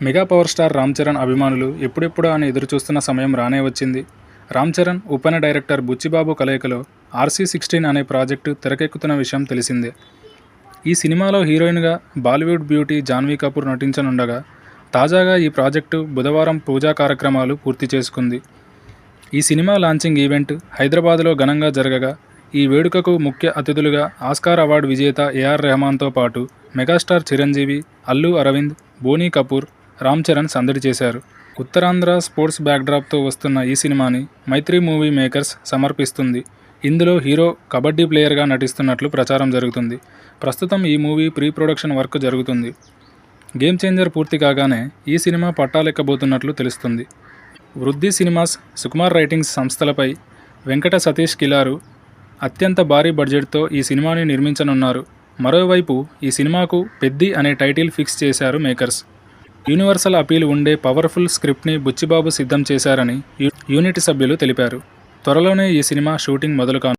Mega power star Ram Charan అభిమానులు ఎప్పుడెప్పుడా అని ఎదురుచూస్తున్న సమయం రానే వచ్చింది. రామ్ చరణ్ ఉపన డైరెక్టర్ బుచ్చిబాబు కలయికలో ఆర్సీ సిక్స్టీన్ అనే ప్రాజెక్టు తెరకెక్కుతున్న విషయం తెలిసిందే. ఈ సినిమాలో హీరోయిన్గా బాలీవుడ్ బ్యూటీ జాన్వీ కపూర్ నటించనుండగా తాజాగా ఈ ప్రాజెక్టు బుధవారం పూజా కార్యక్రమాలు పూర్తి చేసుకుంది. ఈ సినిమా లాంచింగ్ ఈవెంట్ హైదరాబాద్లో ఘనంగా జరగగా ఈ వేడుకకు ముఖ్య అతిథులుగా ఆస్కార్ అవార్డు విజేత ఏఆర్ రెహమాన్తో పాటు మెగాస్టార్ చిరంజీవి అల్లు అరవింద్ బోనీ కపూర్ రామ్ చరణ్ సందడి చేశారు. ఉత్తరాంధ్ర స్పోర్ట్స్ బ్యాక్డ్రాప్తో వస్తున్న ఈ సినిమాని మైత్రి మూవీ మేకర్స్ సమర్పిస్తుంది. ఇందులో హీరో కబడ్డీ ప్లేయర్గా నటిస్తున్నట్లు ప్రచారం జరుగుతుంది. ప్రస్తుతం ఈ మూవీ ప్రీ ప్రొడక్షన్ వర్క్ జరుగుతుంది. గేమ్ చేంజర్ పూర్తి కాగానే ఈ సినిమా పట్టాలెక్కబోతున్నట్లు తెలుస్తుంది. వృద్ధి సినిమాస్ సుకుమార్ రైటింగ్స్ సంస్థలపై వెంకట సతీష్ కిలారు అత్యంత భారీ బడ్జెట్తో ఈ సినిమాని నిర్మించనున్నారు. మరోవైపు ఈ సినిమాకు పెద్ది అనే టైటిల్ ఫిక్స్ చేశారు మేకర్స్. యూనివర్సల్ అపీల్ ఉండే పవర్ఫుల్ స్క్రిప్ట్ని బుచ్చిబాబు సిద్ధం చేశారని యూనిట్ సభ్యులు తెలిపారు. త్వరలోనే ఈ సినిమా షూటింగ్ మొదలుకాను